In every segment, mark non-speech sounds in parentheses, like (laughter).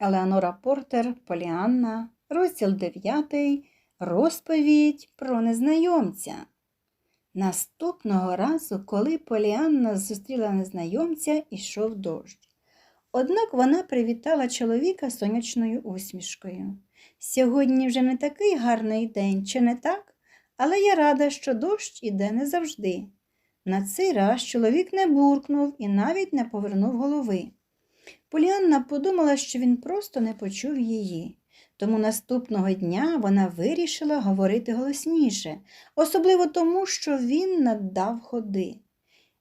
Елеонора Портер, Поліанна, розділ 9, розповідь про незнайомця. Наступного разу, коли Поліанна зустріла незнайомця, ішов дощ. Однак вона привітала чоловіка сонячною усмішкою. Сьогодні вже не такий гарний день, чи не так? Але я рада, що дощ іде не завжди. На цей раз чоловік не буркнув і навіть не повернув голови. Поліанна подумала, що він просто не почув її. Тому наступного дня вона вирішила говорити голосніше, особливо тому, що він наддав ходи.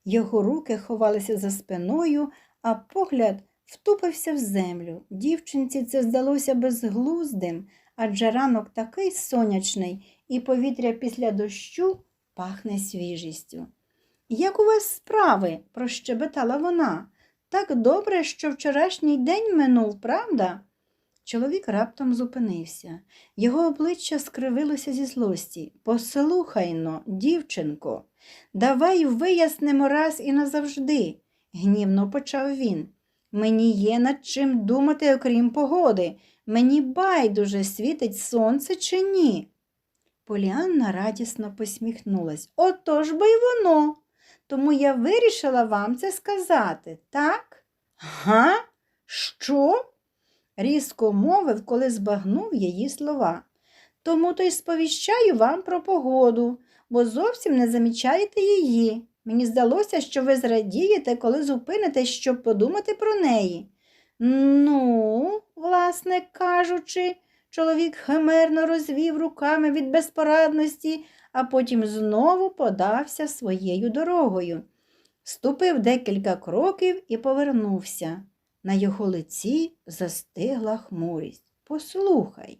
Його руки ховалися за спиною, а погляд втупився в землю. Дівчинці це здалося безглуздим, адже ранок такий сонячний, і повітря після дощу пахне свіжістю. Як у вас справи? прощебетала вона. Так добре, що вчорашній день минув, правда? Чоловік раптом зупинився. Його обличчя скривилося зі злості. Послухай но, дівчинко, давай вияснимо раз і назавжди, гнівно почав він. Мені є над чим думати, окрім погоди. Мені байдуже світить сонце чи ні. Поліанна радісно посміхнулась. Отож би й воно. Тому я вирішила вам це сказати, так? Га? Що? різко мовив, коли збагнув її слова. Тому то й сповіщаю вам про погоду, бо зовсім не замічаєте її. Мені здалося, що ви зрадієте, коли зупинитесь, щоб подумати про неї. Ну, власне кажучи, чоловік химерно розвів руками від безпорадності, а потім знову подався своєю дорогою. Ступив декілька кроків і повернувся. На його лиці застигла хмурість. Послухай,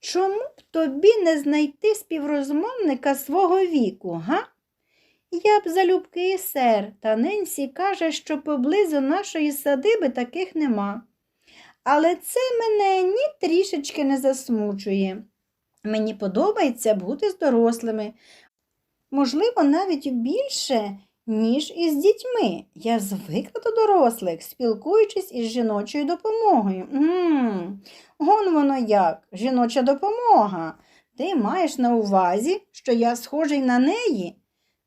чому б тобі не знайти співрозмовника свого віку, га? Я б залюбки, сер, та Ненсі каже, що поблизу нашої садиби таких нема. Але це мене ні трішечки не засмучує. Мені подобається бути з дорослими, можливо, навіть більше, ніж із дітьми. Я звикла до дорослих, спілкуючись із жіночою допомогою. Ммм, гон воно як, жіноча допомога. Ти маєш на увазі, що я схожий на неї?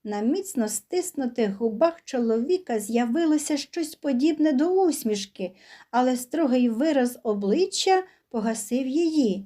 На міцно стиснутих губах чоловіка з'явилося щось подібне до усмішки, але строгий вираз обличчя погасив її.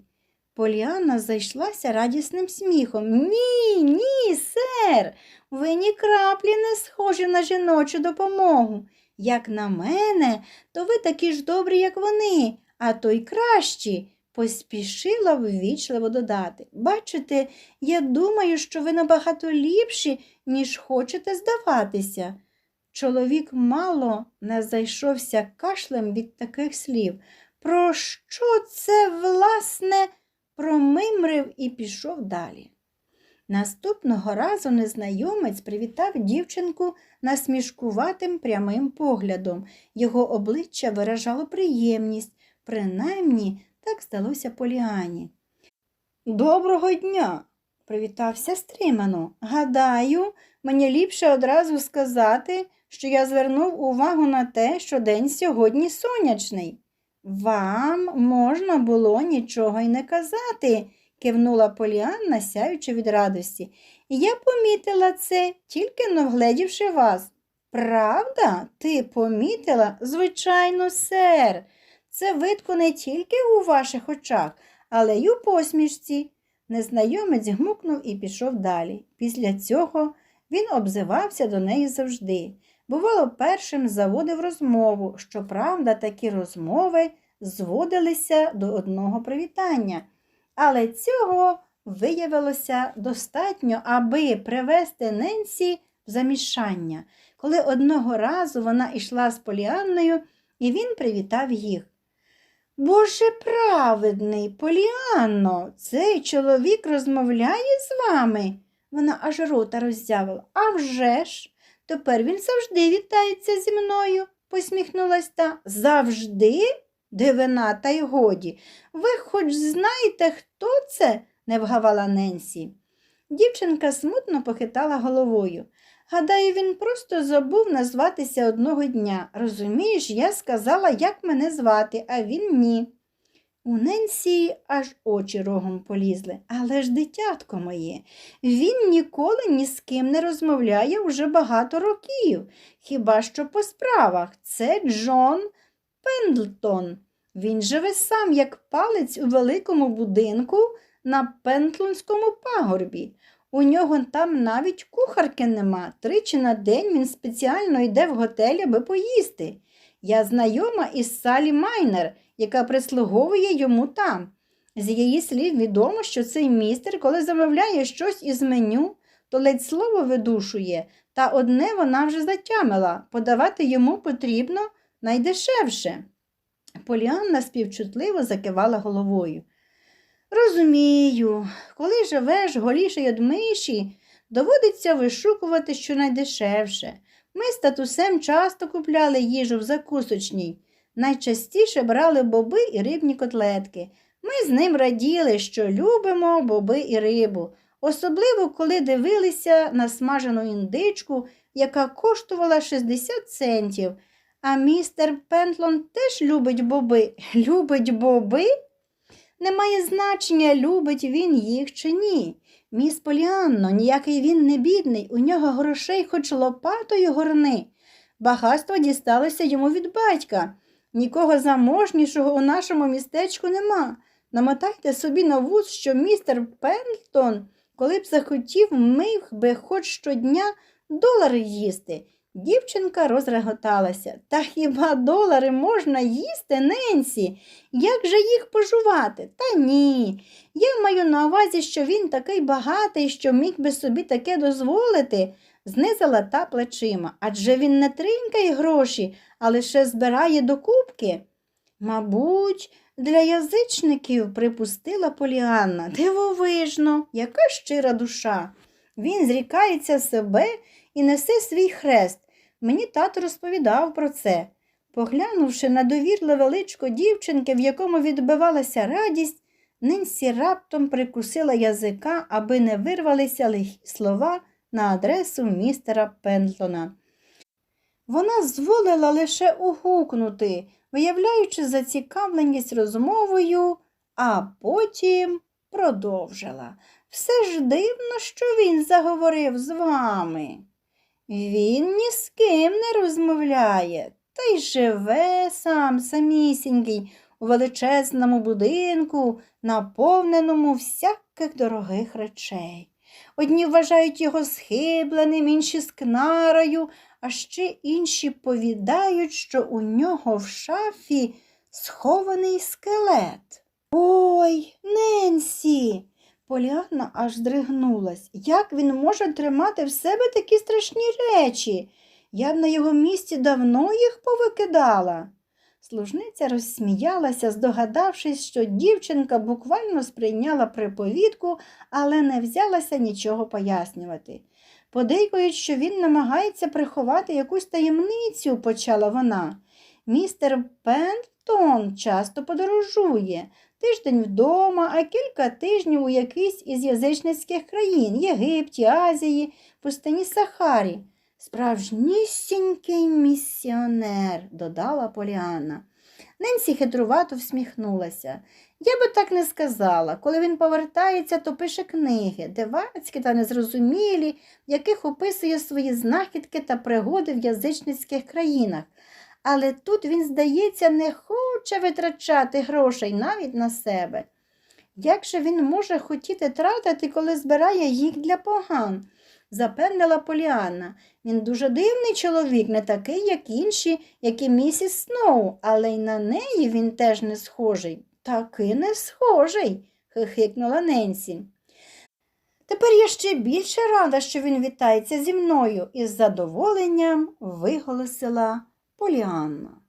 Поліанна зайшлася радісним сміхом. Ні, ні, сер, ви ні краплі не схожі на жіночу допомогу. Як на мене, то ви такі ж добрі, як вони, а то й кращі, поспішила ввічливо додати. Бачите, я думаю, що ви набагато ліпші, ніж хочете здаватися. Чоловік мало не зайшовся кашлем від таких слів. Про що це, власне? промимрив і пішов далі. Наступного разу незнайомець привітав дівчинку насмішкуватим прямим поглядом. Його обличчя виражало приємність, принаймні так здалося Поліані. Доброго дня, привітався стримано. Гадаю, мені ліпше одразу сказати, що я звернув увагу на те, що день сьогодні сонячний. Вам можна було нічого й не казати, кивнула Поліанна, сяючи від радості. Я помітила це, тільки но вгледівши вас. Правда, ти помітила? Звичайно, сер. Це видко не тільки у ваших очах, але й у посмішці. Незнайомець гмукнув і пішов далі. Після цього він обзивався до неї завжди. Бувало, першим заводив розмову. Щоправда, такі розмови зводилися до одного привітання. Але цього виявилося достатньо, аби привести Ненсі в замішання, коли одного разу вона йшла з Поліанною, і він привітав їх. Боже праведний, Поліанно, цей чоловік розмовляє з вами. Вона аж рота роззявила. «А вже ж, тепер він завжди вітається зі мною, посміхнулась та. Завжди? Дивина, та й годі. Ви хоч знаєте, хто це? не вгавала Ненсі. Дівчинка смутно похитала головою. Гадаю, він просто забув назватися одного дня. Розумієш, я сказала, як мене звати, а він ні. У Ненсі аж очі рогом полізли. Але ж, дитятко моє, він ніколи ні з ким не розмовляє вже багато років. Хіба що по справах. Це Джон Пендлтон. Він живе сам, як палець у великому будинку на Пентлонському пагорбі. У нього там навіть кухарки нема. Тричі на день він спеціально йде в готель, аби поїсти. Я знайома із Салі Майнер, яка прислуговує йому там. З її слів відомо, що цей містер, коли замовляє щось із меню, то ледь слово видушує, та одне вона вже затямила подавати йому потрібно найдешевше. Поліанна співчутливо закивала головою. Розумію, коли живеш голіше й од миші, доводиться вишукувати щонайдешевше. Ми з татусем часто купляли їжу в закусочній. Найчастіше брали боби і рибні котлетки. Ми з ним раділи, що любимо боби і рибу, особливо коли дивилися на смажену індичку, яка коштувала 60 центів. А містер Пентлон теж любить боби. (laughs) Любить боби? Немає значення, любить він їх чи ні. Міс Поліанно, ніякий він не бідний, у нього грошей хоч лопатою горни. Багатство дісталося йому від батька. Нікого заможнішого у нашому містечку нема. Намотайте собі на вуз, що містер Пентлтон, коли б захотів, мив би хоч щодня долари їсти. Дівчинка розреготалася. Та хіба долари можна їсти, Ненсі? Як же їх пожувати? Та ні. Я маю на увазі, що він такий багатий, що міг би собі таке дозволити, знизила та плечима. Адже він не тринькає гроші, а лише збирає докупки. Мабуть, для язичників припустила Поліанна. Дивовижно, яка щира душа. Він зрікається себе і несе свій хрест. Мені тато розповідав про це. Поглянувши на довірливе личко дівчинки, в якому відбивалася радість, Ненсі раптом прикусила язика, аби не вирвалися лихі слова на адресу містера Пентлона. Вона зволила лише угукнути, виявляючи зацікавленість розмовою, а потім продовжила. Все ж дивно, що він заговорив з вами. Він ні з ким не розмовляє, та й живе сам самісінький у величезному будинку, наповненому всяких дорогих речей. Одні вважають його схибленим, інші скнарою, а ще інші повідають, що у нього в шафі схований скелет. Ой, Ненсі! Поліанна аж здригнулась. Як він може тримати в себе такі страшні речі? Я б на його місці давно їх повикидала. Служниця розсміялася, здогадавшись, що дівчинка буквально сприйняла приповідку, але не взялася нічого пояснювати. Подейкують, що він намагається приховати якусь таємницю, почала вона. Містер Пентон часто подорожує. Тиждень вдома, а кілька тижнів у якийсь із язичницьких країн Єгипті, Азії, пустині Сахарі. Справжнісінький місіонер, додала Поліанна. Ненсі хитрувато всміхнулася. Я би так не сказала. Коли він повертається, то пише книги, дивацькі та незрозумілі, в яких описує свої знахідки та пригоди в язичницьких країнах. Але тут він, здається, не хоче витрачати грошей навіть на себе. Як же він може хотіти тратити, коли збирає їх для поган? запевнила Поліанна. Він дуже дивний чоловік, не такий, як інші, як і місіс Сноу, але й на неї він теж не схожий. Таки не схожий, хихикнула Ненсі. Тепер я ще більше рада, що він вітається зі мною, із задоволенням виголосила Поліанна.